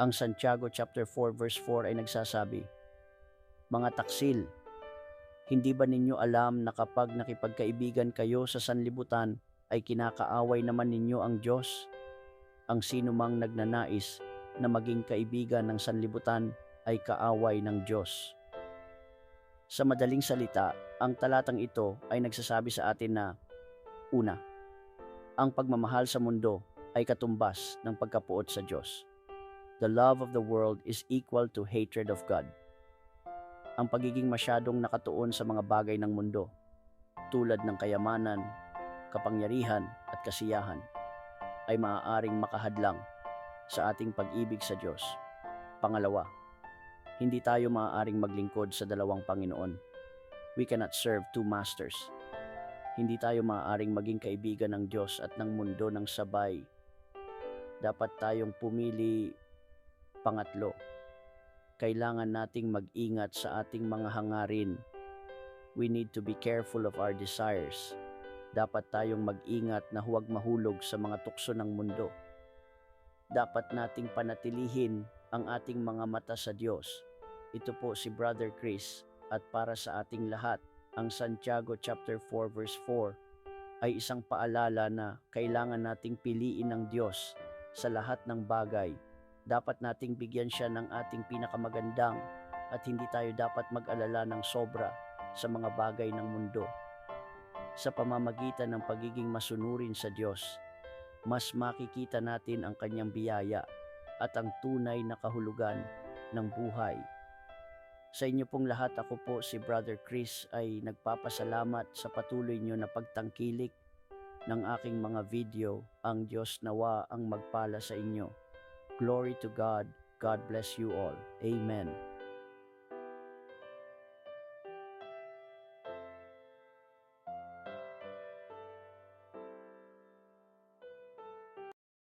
Ang Santiago chapter 4 verse 4 ay nagsasabi, Mga taksil, hindi ba ninyo alam na kapag nakipagkaibigan kayo sa sanlibutan ay kinakaaway naman ninyo ang Diyos? Ang sino mang nagnanais na maging kaibigan ng sanlibutan ay kaaway ng Diyos. Sa madaling salita, ang talatang ito ay nagsasabi sa atin na Una, ang pagmamahal sa mundo ay katumbas ng pagkapuot sa Diyos. The love of the world is equal to hatred of God. Ang pagiging masyadong nakatuon sa mga bagay ng mundo, tulad ng kayamanan, kapangyarihan at kasiyahan, ay maaaring makahadlang sa ating pag-ibig sa Diyos. Pangalawa, hindi tayo maaaring maglingkod sa dalawang Panginoon. We cannot serve two masters. Hindi tayo maaaring maging kaibigan ng Diyos at ng mundo ng sabay. Dapat tayong pumili pangatlo. Kailangan nating mag-ingat sa ating mga hangarin. We need to be careful of our desires. Dapat tayong mag-ingat na huwag mahulog sa mga tukso ng mundo. Dapat nating panatilihin ang ating mga mata sa Diyos. Ito po si Brother Chris at para sa ating lahat, ang Santiago chapter 4 verse 4 ay isang paalala na kailangan nating piliin ng Diyos sa lahat ng bagay. Dapat nating bigyan siya ng ating pinakamagandang at hindi tayo dapat mag-alala ng sobra sa mga bagay ng mundo. Sa pamamagitan ng pagiging masunurin sa Diyos, mas makikita natin ang kanyang biyaya at ang tunay na kahulugan ng buhay. Sa inyo pong lahat, ako po si Brother Chris ay nagpapasalamat sa patuloy nyo na pagtangkilik ng aking mga video. Ang Diyos nawa ang magpala sa inyo. Glory to God. God bless you all. Amen.